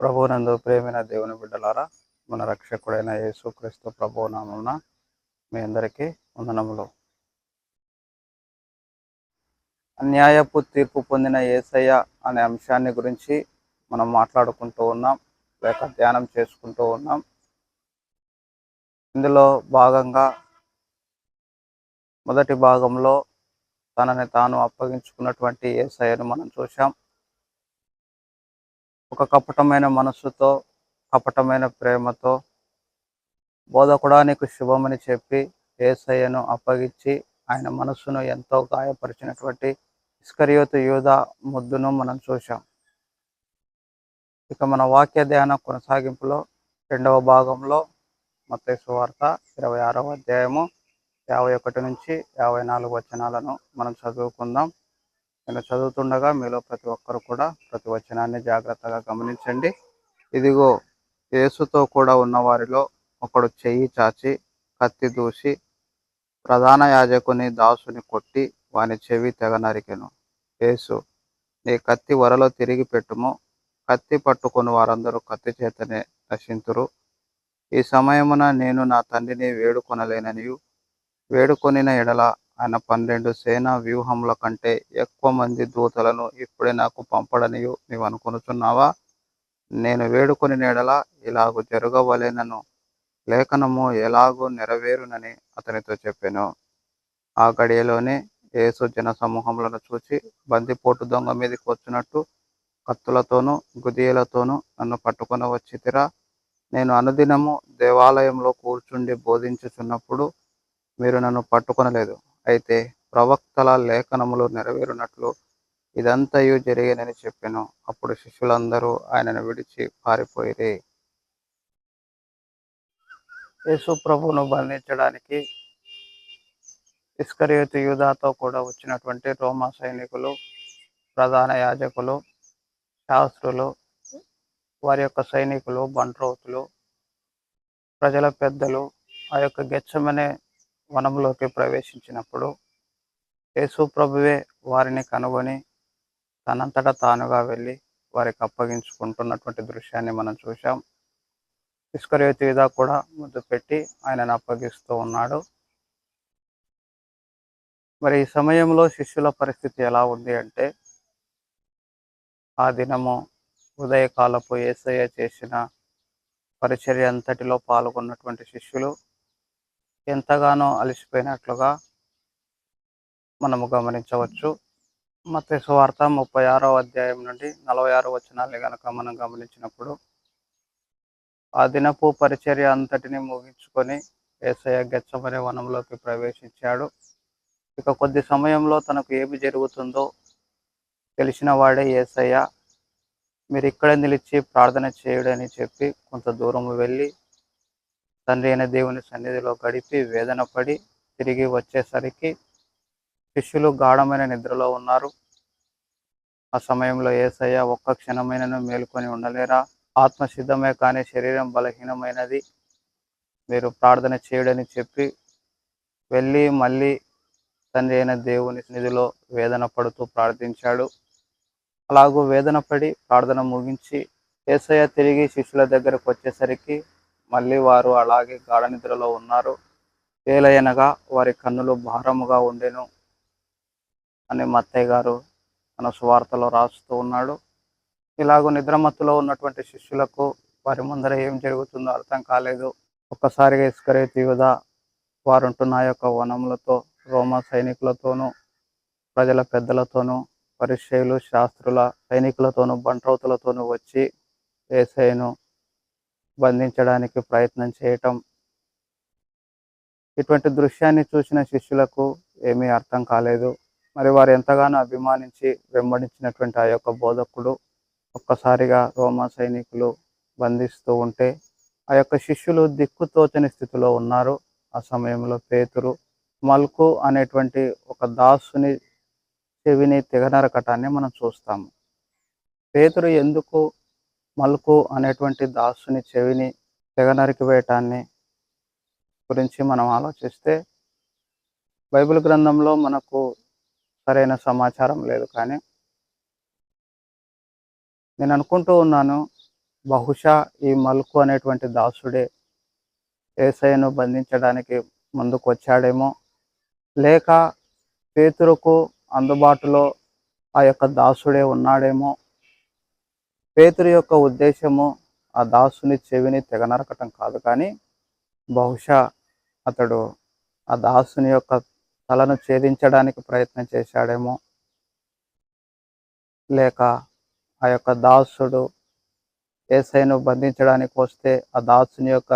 ప్రభునందు ప్రేమైన దేవుని బిడ్డలారా మన రక్షకుడైన యేసుక్రీస్తు ప్రభు నామమున మీ అందరికీ వందనములు. అన్యాయపు తీర్పు పొందిన ఏసయ్య అనే అంశాన్ని గురించి మనం మాట్లాడుకుంటూ ఉన్నాం లేక ధ్యానం చేసుకుంటూ ఉన్నాం. ఇందులో భాగంగా మొదటి భాగంలో తనని తాను అప్పగించుకున్నటువంటి ఏసయ్యను మనం చూసాం ఒక కపటమైన మనస్సుతో కపటమైన ప్రేమతో బోధకుడా నీకు శుభమని చెప్పి ఏసయ్యను అప్పగించి ఆయన మనస్సును ఎంతో గాయపరిచినటువంటి ఇస్కరియోతు యూద ముద్దును మనం చూశాం. ఇక మన వాక్య ధ్యాన కొనసాగింపులో రెండవ భాగంలో మత్తయి వార్త ఇరవై ఆరవ అధ్యాయము యాభై ఒకటి నుంచి యాభై నాలుగు వచనాలను మనం చదువుకుందాం. నేను చదువుతుండగా మీలో ప్రతి ఒక్కరు కూడా ప్రతి వచనాన్ని జాగ్రత్తగా గమనించండి. ఇదిగో యేసుతో కూడా ఉన్న వారిలో ఒకడు చెయ్యి చాచి కత్తి దూసి ప్రధాన యాజకుని దాసుని కొట్టి వాని చెవి తెగ నరికెను. యేసు నీ కత్తి వరలో తిరిగి పెట్టుము. కత్తి పట్టుకుని వారందరూ కత్తి చేతనే నశింతురు. ఈ సమయమున నేను నా తండ్రిని వేడుకొనలేననియు. వేడుకొనిన ఎడల ఆయన పన్నెండు సేనా వ్యూహముల కంటే ఎక్కువ మంది దూతలను ఇప్పుడే నాకు పంపడనియు నీవు అనుకొనుచున్నావా? నేను వేడుకొని ఎడల ఇలాగు జరగవలేనను. లేఖనము ఎలాగూ నెరవేరునని అతనితో చెప్పాను. ఆ గడియలోనే యేసు జన సమూహములను చూచి బందిపోటు దొంగ మీదకి వచ్చినట్టు కత్తులతోనూ గుదియలతోనూ నన్ను పట్టుకొని వచ్చితిరా? నేను అనుదినము దేవాలయంలో కూర్చుండి బోధించుచున్నప్పుడు మీరు నన్ను పట్టుకొనలేదు. అయితే ప్రవక్తల లేఖనములు నెరవేరునట్లు ఇదంతయు జరిగేనని చెప్పాను. అప్పుడు శిష్యులందరూ ఆయనను విడిచి పారిపోయిరి. యేసు ప్రభువును బంధించడానికి ఇస్కరియోతు యూదాతో కూడా వచ్చినటువంటి రోమా సైనికులు ప్రధాన యాజకులు శాస్త్రులు వారి యొక్క సైనికులు బంట్రోతులు ప్రజల పెద్దలు ఆ యొక్క గెచ్చమనే వనంలోకి ప్రవేశించినప్పుడు యేసు ప్రభువే వారిని కనుగొని తనంతట తానుగా వెళ్ళి వారికి అప్పగించుకుంటున్నటువంటి దృశ్యాన్ని మనం చూసాం ఇస్కరేతు యూదా కూడా ముద్దు పెట్టి ఆయనను అప్పగిస్తూ ఉన్నాడు. మరి ఈ సమయంలో శిష్యుల పరిస్థితి ఎలా ఉంది అంటే ఆ దినము ఉదయకాలపు ఏసయ్య చేసిన పరిచర్య అంతటిలో పాల్గొన్నటువంటి శిష్యులు ఎంతగానో అలసిపోయినట్లుగా మనము గమనించవచ్చు. మత్తయి సువార్త ముప్పై ఆరో అధ్యాయం నుండి నలభై ఆరో వచనాల్ని గనక మనం గమనించినప్పుడు ఆ దినపు పరిచర్య అంతటిని ముగించుకొని ఏసయ్య గెచ్చమనే వనంలోకి ప్రవేశించాడు. ఇక కొద్ది సమయంలో తనకు ఏమి జరుగుతుందో తెలిసిన వాడే ఏసయ్య మీరు ఇక్కడ నిలిచి ప్రార్థన చేయుడని చెప్పి కొంత దూరం వెళ్ళి తండ్రి అయిన దేవుని సన్నిధిలో గడిపి వేదన పడి తిరిగి వచ్చేసరికి శిష్యులు గాఢమైన నిద్రలో ఉన్నారు. ఆ సమయంలో ఏసయ్య ఒక్క క్షణమైనను మేలుకొని ఉండలేరా? ఆత్మ సిద్ధమే కానీ శరీరం బలహీనమైనది. మీరు ప్రార్థన చేయడని చెప్పి వెళ్ళి మళ్ళీ తండ్రి అయిన దేవుని నిధిలో వేదన పడుతూ ప్రార్థించాడు. అలాగూ వేదన పడి ప్రార్థన ముగించి ఏసయ్య తిరిగి శిష్యుల దగ్గరకు వచ్చేసరికి మళ్ళీ వారు అలాగే గాఢ నిద్రలో ఉన్నారు. ఏలయనగా వారి కన్నులు భారముగా ఉండెను అని మత్తయ్య గారు తన సువార్తలో రాస్తూ ఉన్నాడు. ఇలాగూ నిద్రమత్తులో ఉన్నటువంటి శిష్యులకు వారి ముందర ఏం జరుగుతుందో అర్థం కాలేదు. ఒక్కసారిగా ఇసుకరే తీవ్ర వారుంటున్న ఆ యొక్క వనములతో రోమా సైనికులతోనూ ప్రజల పెద్దలతోనూ పరిచయులు శాస్త్రుల సైనికులతోనూ బంట్రౌతులతోనూ వచ్చి ఏసైను బంధించడానికి ప్రయత్నం చేయటం. ఇటువంటి దృశ్యాన్ని చూసిన శిష్యులకు ఏమీ అర్థం కాలేదు. మరి వారు ఎంతగానో అభిమానించి వెంబడించినటువంటి ఆ యొక్క బోధకుడు ఒక్కసారిగా రోమా సైనికులు బంధిస్తూ ఉంటే ఆ యొక్క శిష్యులు దిక్కుతోచని స్థితిలో ఉన్నారు. ఆ సమయంలో పేతురు మల్కు అనేటువంటి ఒక దాసుని చెవిని తెగనరకటాన్ని మనం చూస్తాము. పేతురు ఎందుకు మల్కు అనేటువంటి దాసుని చెవిని తెగనరికి వేయటాన్ని గురించి మనం ఆలోచిస్తే బైబిల్ గ్రంథంలో మనకు సరైన సమాచారం లేదు కానీ నేను అనుకుంటూ ఉన్నాను బహుశా ఈ మల్కు అనేటువంటి దాసుడే ఏసయ్యను బంధించడానికి ముందుకు వచ్చాడేమో లేక పేతురుకు అందుబాటులో ఆ యొక్క దాసుడే ఉన్నాడేమో పేతురు యొక్క ఉద్దేశము ఆ దాసుని చెవిని తెగనరకటం కాదు కానీ బహుశా అతడు ఆ దాసుని యొక్క తలను ఛేదించడానికి ప్రయత్నం చేశాడేమో. లేక ఆ యొక్క దాసుడు ఏసైను బంధించడానికి వస్తే ఆ దాసుని యొక్క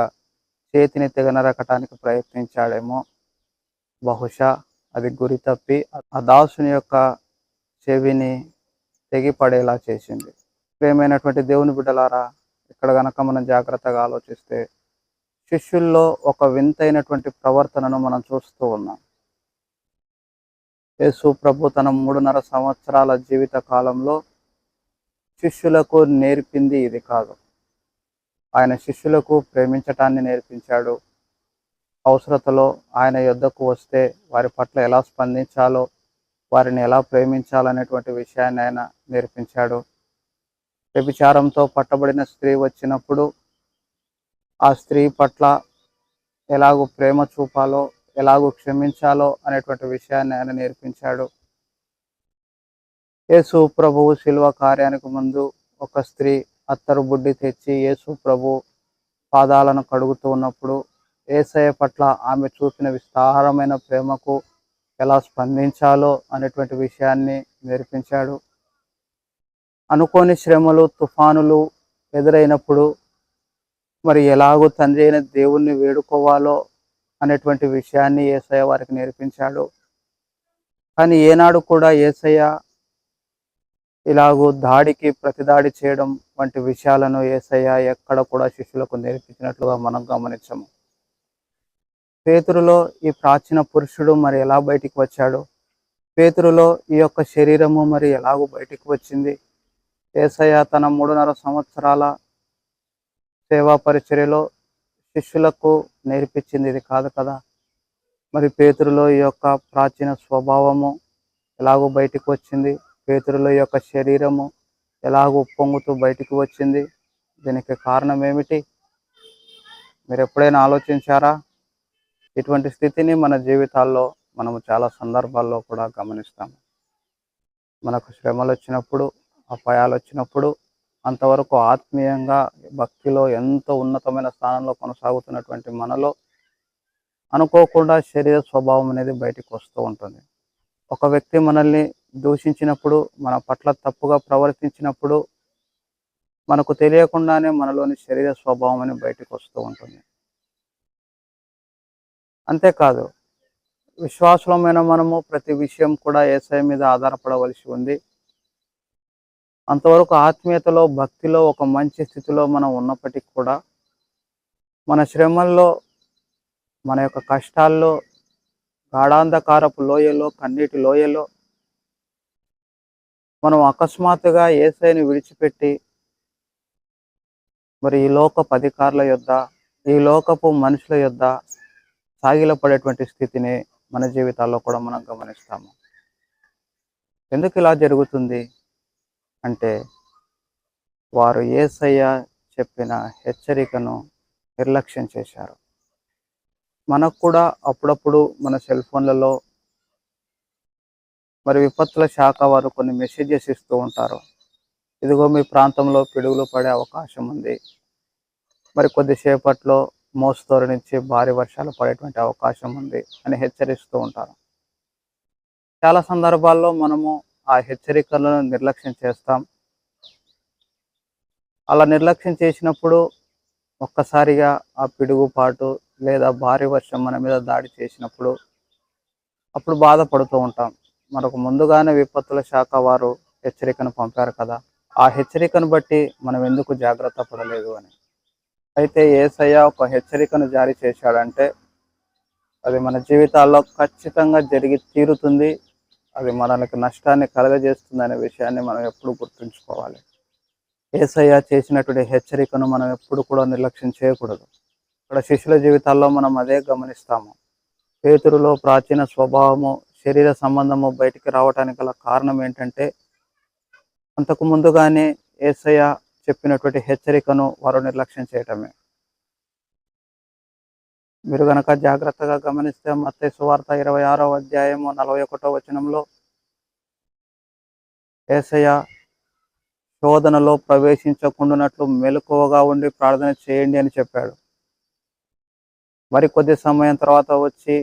చేతిని తెగనరకటానికి ప్రయత్నించాడేమో. బహుశా అది గురి తప్పి ఆ దాసుని యొక్క చెవిని తెగిపడేలా చేసింది. ప్రేమైనటువంటి దేవుని బిడ్డలారా ఇక్కడ గనక మనం జాగ్రత్తగా ఆలోచిస్తే శిష్యుల్లో ఒక వింతైనటువంటి ప్రవర్తనను మనం చూస్తూ ఉన్నాం. యేసు ప్రభు తన మూడున్నర సంవత్సరాల జీవిత కాలంలో శిష్యులకు నేర్పింది ఇది కాదు. ఆయన శిష్యులకు ప్రేమించటాన్ని నేర్పించాడు. అవసరతలో ఆయన యొద్దకు వస్తే వారి పట్ల ఎలా స్పందించాలో వారిని ఎలా ప్రేమించాలనేటువంటి విషయాన్ని ఆయన నేర్పించాడు. వ్యభిచారంతో పట్టబడిన స్త్రీ వచ్చినప్పుడు ఆ స్త్రీ పట్ల ఎలాగూ ప్రేమ చూపాలో ఎలాగూ క్షమించాలో అనేటువంటి విషయాన్ని ఆయన నేర్పించాడు. యేసు ప్రభువు శిల్వ కార్యానికి ముందు ఒక స్త్రీ అత్తరు బుడ్డి తెచ్చి యేసు ప్రభు పాదాలను కడుగుతూ ఉన్నప్పుడు ఏసయ పట్ల ఆమె చూపిన విస్తారమైన ప్రేమకు ఎలా స్పందించాలో అనేటువంటి విషయాన్ని నేర్పించాడు. అనుకోని శ్రమలు తుఫానులు ఎదురైనప్పుడు మరి ఎలాగో తండ్రి అయిన దేవుణ్ణి వేడుకోవాలో అనేటువంటి విషయాన్ని ఏసయ్య వారికి నేర్పించాడు. కానీ ఏనాడు కూడా ఏసయ్య ఇలాగూ దాడికి ప్రతిదాడి చేయడం వంటి విషయాలను ఏసయ్య ఎక్కడ కూడా శిష్యులకు నేర్పించినట్లుగా మనం గమనించము. పేతురులో ఈ ప్రాచీన పురుషుడు మరి ఎలా బయటికి వచ్చాడు? పేతురులో ఈ యొక్క శరీరము మరి ఎలాగో బయటికి వచ్చింది? ఏసయ్య తన మూడున్నర సంవత్సరాల సేవా పరిచర్యలో శిష్యులకు నేర్పించింది ఇది కాదు కదా. మరి పేతురులో ఈ యొక్క ప్రాచీన స్వభావము ఎలాగో బయటికి వచ్చింది? పేతురులో ఈ యొక్క శరీరము ఎలాగో పొంగుతూ బయటికి వచ్చింది? దీనికి కారణం ఏమిటి? మీరు ఎప్పుడైనా ఆలోచించారా? ఇటువంటి స్థితిని మన జీవితాల్లో మనము చాలా సందర్భాల్లో కూడా గమనిస్తాము. మనకు శ్రమలు వచ్చినప్పుడు అపాయాలు వచ్చినప్పుడు అంతవరకు ఆత్మీయంగా భక్తిలో ఎంతో ఉన్నతమైన స్థానంలో కొనసాగుతున్నటువంటి మనలో అనుకోకుండా శరీర స్వభావం అనేది బయటకు వస్తూ ఉంటుంది. ఒక వ్యక్తి మనల్ని దూషించినప్పుడు మన పట్ల తప్పుగా ప్రవర్తించినప్పుడు మనకు తెలియకుండానే మనలోని శరీర స్వభావం అని బయటకు వస్తూ ఉంటుంది. అంతేకాదు విశ్వాసమైన మనము ప్రతి విషయం కూడా ఏసఐ మీద ఆధారపడవలసి ఉంది. అంతవరకు ఆత్మీయతలో భక్తిలో ఒక మంచి స్థితిలో మనం ఉన్నప్పటికీ కూడా మన శ్రమల్లో మన యొక్క కష్టాల్లో గాఢాంధకారపు లోయలో కన్నీటి లోయలో మనం అకస్మాత్తుగా ఏసైని విడిచిపెట్టి మరి ఈ లోకపు అధికారుల యొద్ద ఈ లోకపు మనుషుల యొద్ద సాగిలపడేటువంటి స్థితిని మన జీవితాల్లో కూడా మనం గమనిస్తాము. ఎందుకు ఇలా జరుగుతుంది? అంటే వారు ఏసయ్య చెప్పిన హెచ్చరికను నిర్లక్ష్యం చేశారు. మనకు కూడా అప్పుడప్పుడు మన సెల్ ఫోన్లలో మరి విపత్తుల శాఖ వారు కొన్ని మెసేజెస్ ఇస్తూ ఉంటారు. ఇదిగో మీ ప్రాంతంలో పిడుగులు పడే అవకాశం ఉంది. మరి కొద్దిసేపట్లో మోస్తోరు నుంచి భారీ వర్షాలు పడేటువంటి అవకాశం ఉంది అని హెచ్చరిస్తూ ఉంటారు. చాలా సందర్భాల్లో మనము ఆ హెచ్చరికలను నిర్లక్ష్యం చేస్తాం. అలా నిర్లక్ష్యం చేసినప్పుడు ఒక్కసారిగా ఆ పిడుగుపాటు లేదా భారీ వర్షం మన మీద దాడి చేసినప్పుడు అప్పుడు బాధపడుతూ ఉంటాం. మనకు ముందుగానే విపత్తుల శాఖ వారు హెచ్చరికను పంపారు కదా. ఆ హెచ్చరికను బట్టి మనం ఎందుకు జాగ్రత్త పడలేదు అని. అయితే ఏసయ్య ఒక హెచ్చరికను జారీ చేశాడంటే అది మన జీవితాల్లో ఖచ్చితంగా జరిగి తీరుతుంది. అది మనకి నష్టాన్ని కలగజేస్తుందనే విషయాన్ని మనం ఎప్పుడు గుర్తుంచుకోవాలి. ఏసయ్య చేసినటువంటి హెచ్చరికను మనం ఎప్పుడు కూడా నిర్లక్ష్యం చేయకూడదు. ఇక్కడ శిష్యుల జీవితాల్లో మనం అదే గమనిస్తాము. పేతురులో ప్రాచీన స్వభావము శరీర సంబంధము బయటికి రావటానికి గల కారణం ఏంటంటే అంతకు ముందుగానే ఏసయ్య చెప్పినటువంటి హెచ్చరికను వారు నిర్లక్ష్యం చేయటమే. మీరు గనక జాగ్రత్తగా గమనిస్తే మత్తే సువార్త ఇరవై ఆరో అధ్యాయము నలభై ఒకటో వచనంలో ఏసయ్య శోధనలో ప్రవేశించకుండానట్లు మెలకువగా ఉండి ప్రార్థన చేయండి అని చెప్పాడు. మరి కొద్ది సమయం తర్వాత వచ్చి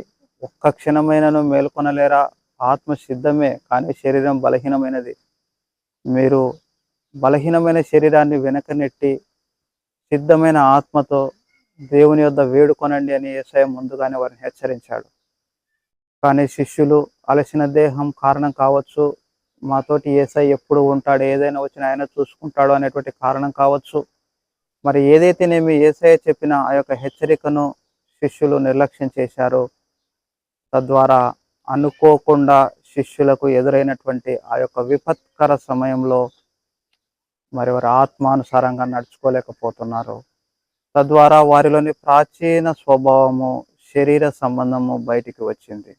ఒక్క క్షణమైనను మేల్కొనలేరా? ఆత్మ సిద్ధమే కానీ శరీరం బలహీనమైనది. మీరు బలహీనమైన శరీరాన్ని వెనక నెట్టి సిద్ధమైన ఆత్మతో దేవుని యొద్ద వేడుకొనండి అని ఏసయ ముందుగానే వారిని హెచ్చరించాడు. కానీ శిష్యులు అలసిన దేహం కారణం కావచ్చు మాతోటి ఏసై ఎప్పుడు ఉంటాడు ఏదైనా వచ్చిన ఆయన చూసుకుంటాడు అనేటువంటి కారణం కావచ్చు. మరి ఏదైతేనేమి ఏసఐ చెప్పిన ఆ యొక్క హెచ్చరికను శిష్యులు నిర్లక్ష్యం చేశారో తద్వారా అనుకోకుండా శిష్యులకు ఎదురైనటువంటి ఆ యొక్క విపత్కర సమయంలో మరి వారి ఆత్మానుసారంగా నడుచుకోలేకపోతున్నారు. తద్వారా వారిలోని ప్రాచీన స్వభావము శరీర సంబంధము బయటికి వచ్చింది.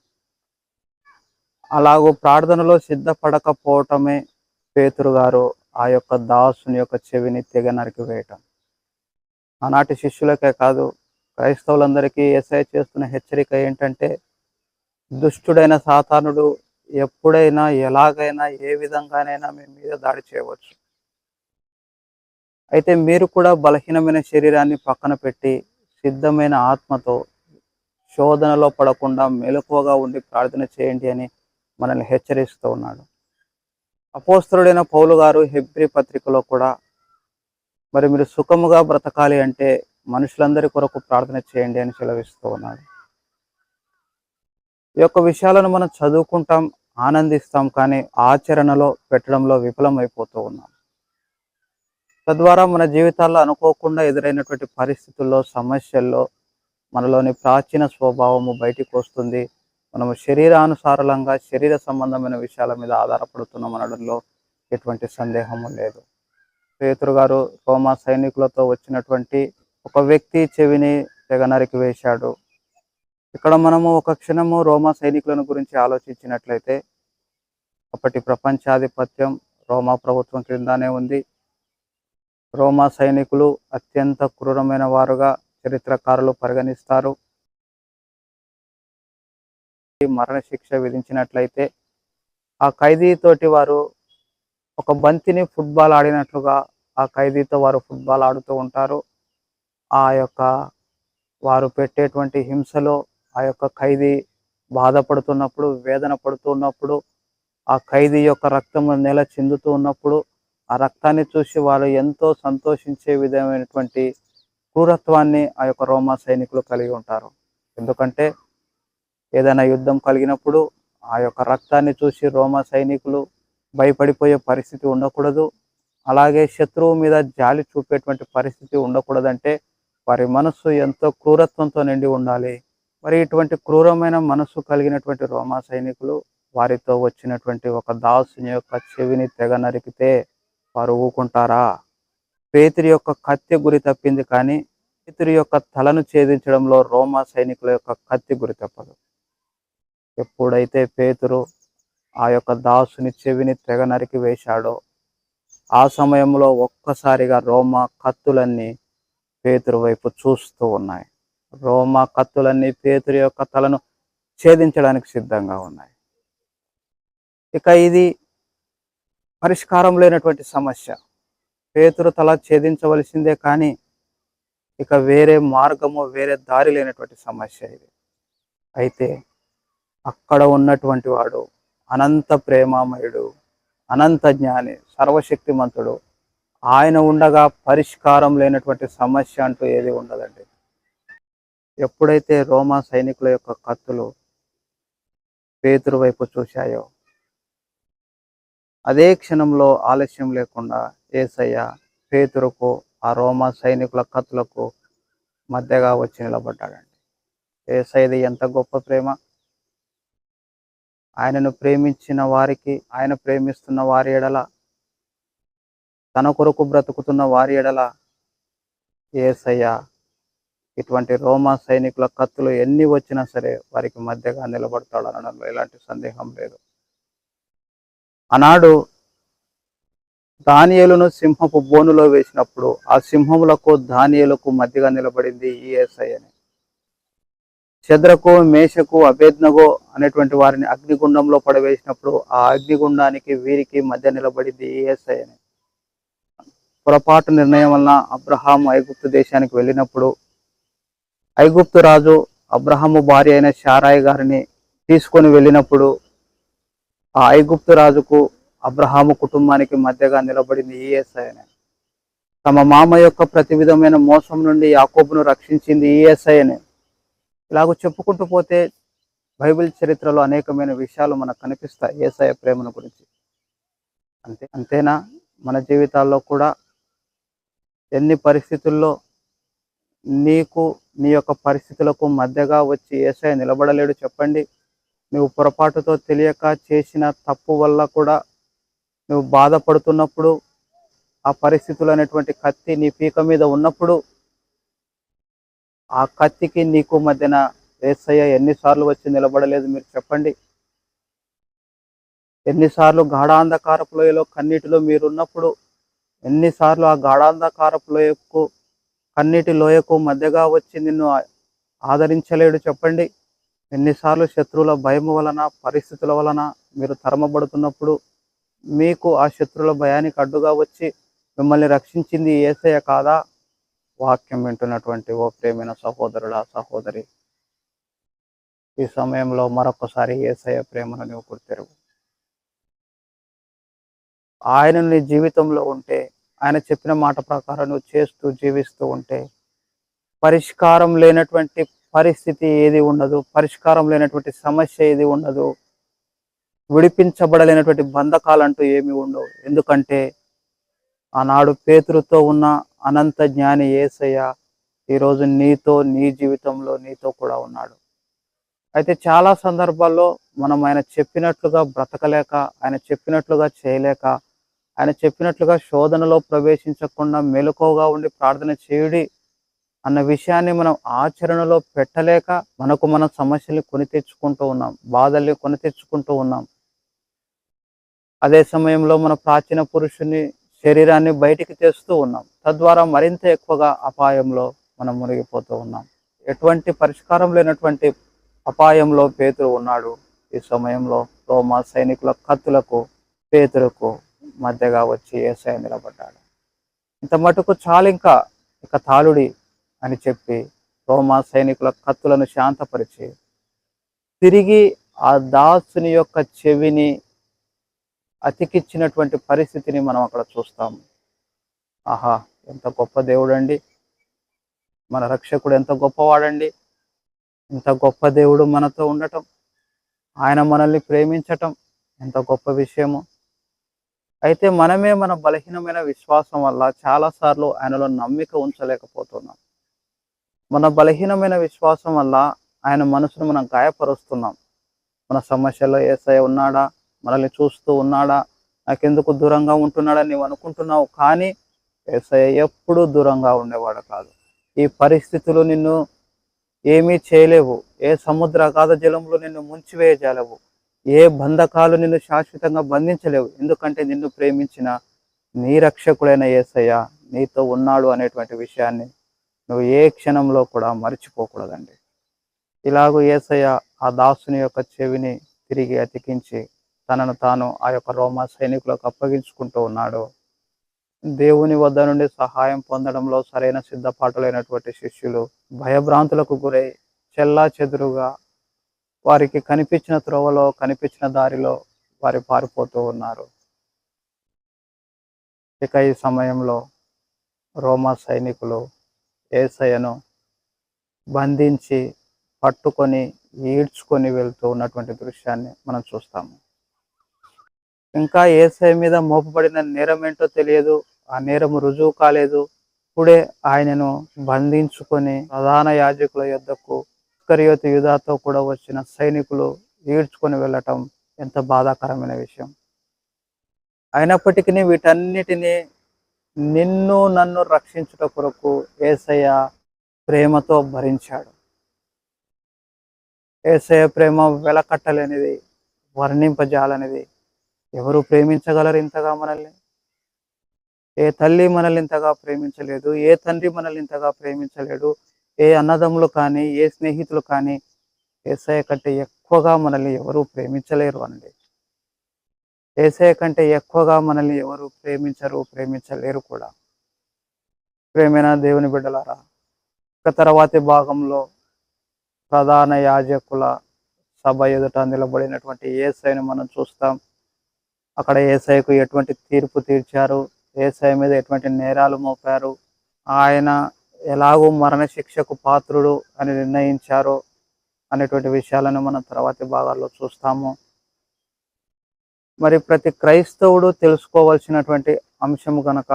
అలాగూ ప్రార్థనలో సిద్ధపడకపోవటమే పేతురు గారు ఆ యొక్క దాసుని యొక్క చెవిని తెగ నరికి వేయటం. ఆనాటి శిష్యులకే కాదు క్రైస్తవులందరికీ ఎస్ఐ చేస్తున్న హెచ్చరిక ఏంటంటే దుష్టుడైన సాతానుడు ఎప్పుడైనా ఎలాగైనా ఏ విధంగానైనా మీ మీద దాడి చేయవచ్చు. అయితే మీరు కూడా బలహీనమైన శరీరాన్ని పక్కన పెట్టి సిద్ధమైన ఆత్మతో శోధనలో పడకుండా మెలకువగా ఉండి ప్రార్థన చేయండి అని మనల్ని హెచ్చరిస్తూ ఉన్నాడు. అపోస్తరుడైన పౌలు గారు హెబ్రి పత్రికలో కూడా మరి మీరు సుఖముగా బ్రతకాలి అంటే మనుషులందరి కొరకు ప్రార్థన చేయండి అని సెలవిస్తూ ఉన్నాడు. ఈ యొక్క విషయాలను మనం చదువుకుంటాం ఆనందిస్తాం కానీ ఆచరణలో పెట్టడంలో విఫలమైపోతూ ఉన్నాం. తద్వారా మన జీవితాల్లో అనుకోకుండా ఎదురైనటువంటి పరిస్థితుల్లో సమస్యల్లో మనలోని ప్రాచీన స్వభావము బయటికి వస్తుంది. మనము శరీరానుసారంగా శరీర సంబంధమైన విషయాల మీద ఆధారపడుతున్నాం అనడంలో ఎటువంటి సందేహము లేదు. పేతురు గారు రోమా సైనికులతో వచ్చినటువంటి ఒక వ్యక్తి చెవిని తెగ నరికి వేశాడు. ఇక్కడ మనము ఒక క్షణము రోమా సైనికులను గురించి ఆలోచించినట్లయితే అప్పటి ప్రపంచాధిపత్యం రోమా ప్రభుత్వం క్రిందనే ఉంది. రోమా సైనికులు అత్యంత క్రూరమైన వారుగా చరిత్రకారులు పరిగణిస్తారు. మరణశిక్ష విధించినట్లయితే ఆ ఖైదీతోటి వారు ఒక బంతిని ఫుట్బాల్ ఆడినట్లుగా ఆ ఖైదీతో వారు ఫుట్బాల్ ఆడుతూ ఉంటారు. ఆ యొక్క వారు పెట్టేటువంటి హింసలో ఆ యొక్క ఖైదీ బాధపడుతున్నప్పుడు వేదన పడుతున్నప్పుడు ఆ ఖైదీ యొక్క రక్తం నెల చెందుతూ ఉన్నప్పుడు ఆ రక్తాన్ని చూసి వాళ్ళు ఎంతో సంతోషించే విధమైనటువంటి క్రూరత్వాన్ని ఆ యొక్క రోమా సైనికులు కలిగి ఉంటారు. ఎందుకంటే ఏదైనా యుద్ధం కలిగినప్పుడు ఆ యొక్క రక్తాన్ని చూసి రోమా సైనికులు భయపడిపోయే పరిస్థితి ఉండకూడదు. అలాగే శత్రువు మీద జాలి చూపేటువంటి పరిస్థితి ఉండకూడదంటే వారి మనస్సు ఎంతో క్రూరత్వంతో నిండి ఉండాలి. మరి ఇటువంటి క్రూరమైన మనస్సు కలిగినటువంటి రోమా సైనికులు వారితో వచ్చినటువంటి ఒక దాసుని యొక్క చెవిని తెగ నరికితే వారు ఊకుంటారా పేతురి యొక్క కత్తి గురి తప్పింది కానీ పేతురి యొక్క తలను ఛేదించడంలో రోమా సైనికుల యొక్క కత్తి గురి తప్పదు. ఎప్పుడైతే పేతురు ఆ యొక్క దాసుని చెవిని తెగ నరికి వేశాడో ఆ సమయంలో ఒక్కసారిగా రోమా కత్తులన్నీ పేతురు వైపు చూస్తూ ఉన్నాయి. రోమా కత్తులన్నీ పేతురు యొక్క తలను ఛేదించడానికి సిద్ధంగా ఉన్నాయి. ఇక ఇది పరిష్కారం లేనటువంటి సమస్య. పేతురు తల ఛేదించవలసిందే కానీ ఇక వేరే మార్గము వేరే దారి లేనటువంటి సమస్య ఇది. అయితే అక్కడ ఉన్నటువంటి వాడు అనంత ప్రేమామయుడు అనంత జ్ఞాని సర్వశక్తిమంతుడు. ఆయన ఉండగా పరిష్కారం లేనటువంటి సమస్య అంటూ ఏది ఉండదండి. ఎప్పుడైతే రోమా సైనికుల యొక్క కత్తులు పేతురు వైపు చూశాయో అదే క్షణంలో ఆలస్యం లేకుండా ఏసయ్య పేతురుకు ఆ రోమా సైనికుల కత్తులకు మధ్యగా వచ్చి నిలబడ్డాడండి. ఏసయ్యది ఎంత గొప్ప ప్రేమ. ఆయనను ప్రేమించిన వారికి ఆయన ప్రేమిస్తున్న వారి ఎడల తన కొరకు బ్రతుకుతున్న వారి ఎడల ఏసయ్య ఇటువంటి రోమా సైనికుల కత్తులు ఎన్ని వచ్చినా సరే వారికి మధ్యగా నిలబడతాడు అనడంలో ఎలాంటి సందేహం లేదు. ఆనాడు ధాన్యాలను సింహపు బోనులో వేసినప్పుడు ఆ సింహములకు ధాన్యాలకు మధ్యగా నిలబడింది ఈ అని. శద్రకు మేషకు అభేద్నగో అనేటువంటి వారిని అగ్నిగుండంలో పడవేసినప్పుడు ఆ అగ్నిగుండానికి వీరికి మధ్య నిలబడింది ఈఎస్ఐ అని. పొరపాటు నిర్ణయం వలన అబ్రహాం ఐగుప్తు దేశానికి వెళ్ళినప్పుడు ఐగుప్తు రాజు అబ్రహాము భార్య అయిన షారాయి గారిని తీసుకొని వెళ్ళినప్పుడు ఆ ఐగుప్తు రాజుకు అబ్రహాము కుటుంబానికి మధ్యగా నిలబడింది ఈఎస్ఐ అని తమ మామ యొక్క ప్రతి విధమైన మోసం నుండి యాకోబును రక్షించింది ఈఎస్ఐ అని ఇలాగ చెప్పుకుంటూ పోతే బైబిల్ చరిత్రలో అనేకమైన విషయాలు మనకు కనిపిస్తాయి ఏసఐ ప్రేమను గురించి. అంతే అంతేనా? మన జీవితాల్లో కూడా ఎన్ని పరిస్థితుల్లో నీకు నీ యొక్క పరిస్థితులకు మధ్యగా వచ్చి ఏసఐ నిలబడలేడు చెప్పండి. నువ్వు పొరపాటుతో తెలియక చేసిన తప్పు వల్ల కూడా నువ్వు బాధపడుతున్నప్పుడు ఆ పరిస్థితులు అనేటువంటి కత్తి నీ పీక మీద ఉన్నప్పుడు ఆ కత్తికి నీకు మధ్యన ఏసయ్య ఎన్నిసార్లు వచ్చి నిలబడలేదు మీరు చెప్పండి. ఎన్నిసార్లు గాఢాంధకారపు లోయలో కన్నీటిలో మీరున్నప్పుడు ఎన్నిసార్లు ఆ గాఢాంధకారపు లోయకు కన్నీటి లోయకు మధ్యగా వచ్చి నిన్ను ఆదరించలేడు చెప్పండి. ఎన్నిసార్లు శత్రువుల భయం వలన పరిస్థితుల వలన మీరు తరమబడుతున్నప్పుడు మీకు ఆ శత్రువుల భయానికి అడ్డుగా వచ్చి మిమ్మల్ని రక్షించింది ఏసయ్య కాదా? వాక్యం వింటున్నటువంటి ఓ ప్రేమైన సహోదరుడా సహోదరి. ఈ సమయంలో మరొకసారి ఏసయ ప్రేమను నీవు గుర్తెరుగు. ఆయన నీ జీవితంలో ఉంటే ఆయన చెప్పిన మాట ప్రకారం నువ్వు చేస్తూ జీవిస్తూ ఉంటే పరిష్కారం లేనటువంటి పరిస్థితి ఏది ఉండదు పరిష్కారం లేనటువంటి సమస్య ఏది ఉండదు విడిపించబడలేనటువంటి బంధకాలు అంటూ ఏమి ఉండవు. ఎందుకంటే ఆనాడు పేతురుతో ఉన్న అనంత జ్ఞాని ఏసయ్య ఈరోజు నీతో నీ జీవితంలో నీతో కూడా ఉన్నాడు. అయితే చాలా సందర్భాల్లో మనం ఆయన చెప్పినట్లుగా బ్రతకలేక ఆయన చెప్పినట్లుగా చేయలేక ఆయన చెప్పినట్లుగా శోధనలో ప్రవేశించకుండా మెలకువగా ఉండి ప్రార్థన చేయుడి అన్న విషయాన్ని మనం ఆచరణలో పెట్టలేక మనకు మన సమస్యల్ని కొని తెచ్చుకుంటూ ఉన్నాం బాధల్ని కొని తెచ్చుకుంటూ ఉన్నాం. అదే సమయంలో మన ప్రాచీన పురుషుని శరీరాన్ని బయటికి తెస్తూ ఉన్నాం. తద్వారా మరింత ఎక్కువగా అపాయంలో మనం మునిగిపోతూ ఉన్నాం. ఎటువంటి పరిష్కారం లేనటువంటి అపాయంలో పేతురు ఉన్నాడు. ఈ సమయంలో రోమా సైనికుల కత్తులకు పేతురుకు మధ్యగా వచ్చి ఏసై నిలబడ్డాడు. ఇంత మటుకు చాలు ఇంకా ఇక తాళుడి అని చెప్పి రోమా సైనికుల కత్తులను శాంతపరిచి తిరిగి ఆ దాసుని యొక్క చెవిని అతికిచ్చినటువంటి పరిస్థితిని మనం అక్కడ చూస్తాము. ఆహా ఎంత గొప్ప దేవుడండి. మన రక్షకుడు ఎంత గొప్పవాడండి. ఎంత గొప్ప దేవుడు మనతో ఉండటం. ఆయన మనల్ని ప్రేమించటం ఎంత గొప్ప విషయము. అయితే మనమే మన బలహీనమైన విశ్వాసం వల్ల చాలాసార్లు ఆయనలో నమ్మిక ఉంచలేకపోతున్నాం. మన బలహీనమైన విశ్వాసం వల్ల ఆయన మనసును మనం గాయపరుస్తున్నాం. మన సమస్యలో ఏసఐ ఉన్నాడా? మనల్ని చూస్తూ ఉన్నాడా? నాకెందుకు దూరంగా ఉంటున్నాడని నీవు అనుకుంటున్నావు? కానీ ఏసఐ ఎప్పుడూ దూరంగా ఉండేవాడు కాదు. ఈ పరిస్థితులు నిన్ను ఏమీ చేయలేవు. ఏ సముద్ర అగాధ జలంలో నిన్ను ముంచివేయజాలవు. ఏ బంధకాలు నిన్ను శాశ్వతంగా బంధించలేవు. ఎందుకంటే నిన్ను ప్రేమించిన నీ రక్షకుడైన ఏసయ్య నీతో ఉన్నాడు అనేటువంటి విషయాన్ని నువ్వు ఏ క్షణంలో కూడా మర్చిపోకూడదండి. ఇలాగూ ఏసయ్య ఆ దాసుని యొక్క చెవిని తిరిగి అతికించి తనను తాను ఆ యొక్క రోమా సైనికులకు అప్పగించుకుంటూ ఉన్నాడు. దేవుని వద్ద నుండి సహాయం పొందడంలో సరైన సిద్ధపాటులైనటువంటి శిష్యులు భయభ్రాంతులకు గురై చెల్లా చెదురుగా వారికి కనిపించిన త్రోవలో కనిపించిన దారిలో వారి పారిపోతూ ఉన్నారు. ఇక ఈ సమయంలో రోమా సైనికులు ఏసయ్యను బంధించి పట్టుకొని ఈడ్చుకొని వెళ్తూ ఉన్నటువంటి దృశ్యాన్ని మనం చూస్తాము. ఇంకా ఏసఐ మీద మోపబడిన నేరం ఏంటో తెలియదు. ఆ నేరం రుజువు కాలేదు. ఇప్పుడే ఆయనను బంధించుకొని ప్రధాన యాజకుల యొద్దకు కరియోతు యుధాతో కూడా వచ్చిన సైనికులు ఈడ్చుకొని వెళ్ళటం ఎంత బాధాకరమైన విషయం. అయినప్పటికీ వీటన్నిటినీ నిన్ను నన్ను రక్షించుట కొరకు ఏసయ్య ప్రేమతో భరించాడు. ఏసయ్య ప్రేమ వెలకట్టలేనిది వర్ణింపజాలనిది. ఎవరు ప్రేమించగలరు ఇంతగా మనల్ని? ఏ తల్లి మనల్ని ఇంతగా ప్రేమించలేదు ఏ తండ్రి మనల్ని ఇంతగా ప్రేమించలేడు ఏ అన్నదమ్ములు కానీ ఏ స్నేహితులు కానీ ఏసయ్య కంటే ఎక్కువగా మనల్ని ఎవరు ప్రేమించలేరు అండి ఏసయ్య కంటే ఎక్కువగా మనల్ని ఎవరు ప్రేమించరు ప్రేమించలేరు కూడా. ప్రేమైన దేవుని బిడ్డలారా ఇక తర్వాతి భాగంలో ప్రధాన యాజకుల సభ ఎదుట నిలబడినటువంటి ఏసైని మనం చూస్తాం. అక్కడ ఏసైకు ఎటువంటి తీర్పు తీర్చారు ఏసఐ మీద ఎటువంటి నేరాలు మోపారు ఆయన ఎలాగో మరణ శిక్షకు పాత్రుడు అని నిర్ణయించారో అనేటువంటి విషయాలను మనం తర్వాతి భాగాల్లో చూస్తాము. మరి ప్రతి క్రైస్తవుడు తెలుసుకోవాల్సినటువంటి అంశం కనుక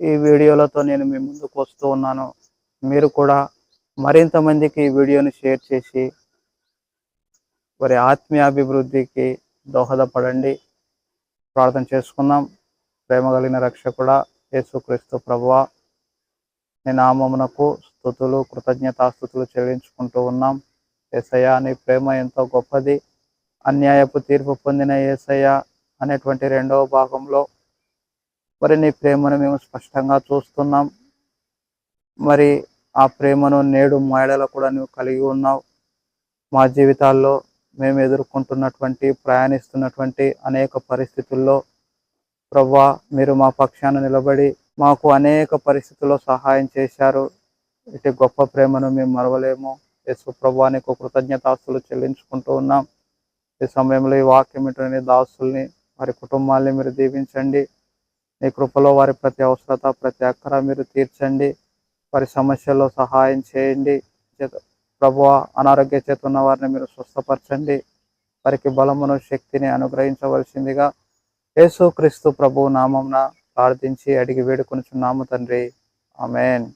ఈ వీడియోలతో నేను మీ ముందుకు వస్తూ ఉన్నాను. మీరు కూడా మరింత మందికి ఈ వీడియోని షేర్ చేసి వారి ఆత్మీయాభివృద్ధికి దోహదపడండి. ప్రార్థన చేసుకుందాం. ప్రేమ కలిగిన రక్షకుడ యేసుక్రీస్తు ప్రభువ నీ నామమునకు స్థుతులు కృతజ్ఞతాస్థుతులు చెల్లించుకుంటూ ఉన్నాం. ఏసయ్య నీ ప్రేమ ఎంతో గొప్పది. అన్యాయపు తీర్పు పొందిన ఏసయ్య అనేటువంటి రెండవ భాగంలో మరి నీ ప్రేమను మేము స్పష్టంగా చూస్తున్నాం. మరి ఆ ప్రేమను నేడు మేడలో కూడా నువ్వు కలిగి ఉన్నావు. మా జీవితాల్లో మేము ఎదుర్కొంటున్నటువంటి ప్రయాణిస్తున్నటువంటి అనేక పరిస్థితుల్లో ప్రవ్వా మీరు మా పక్షాన నిలబడి మాకు అనేక పరిస్థితుల్లో సహాయం చేశారు. ఇటు గొప్ప ప్రేమను మేము మరవలేము. యేసు ప్రభానికి కృతజ్ఞతాస్తులు చెల్లించుకుంటూ ఉన్నాం. ఈ సమయంలో ఈ వాక్యం ఇటువంటి దాసుల్ని వారి కుటుంబాల్ని మీరు దీవించండి. నీ కృపలో వారి ప్రతి అవసరత ప్రతి అక్కర మీరు తీర్చండి. వారి సమస్యల్లో సహాయం చేయండి. ప్రభు అనారోగ్య చేతున్న వారిని మీరు స్వస్థపరచండి. వారికి బలమును శక్తిని అనుగ్రహించవలసిందిగా యేసు క్రీస్తు ప్రభు నామంన ప్రార్థించి అడిగి వేడుకొనుచున్నాము తండ్రి. ఆమెన్.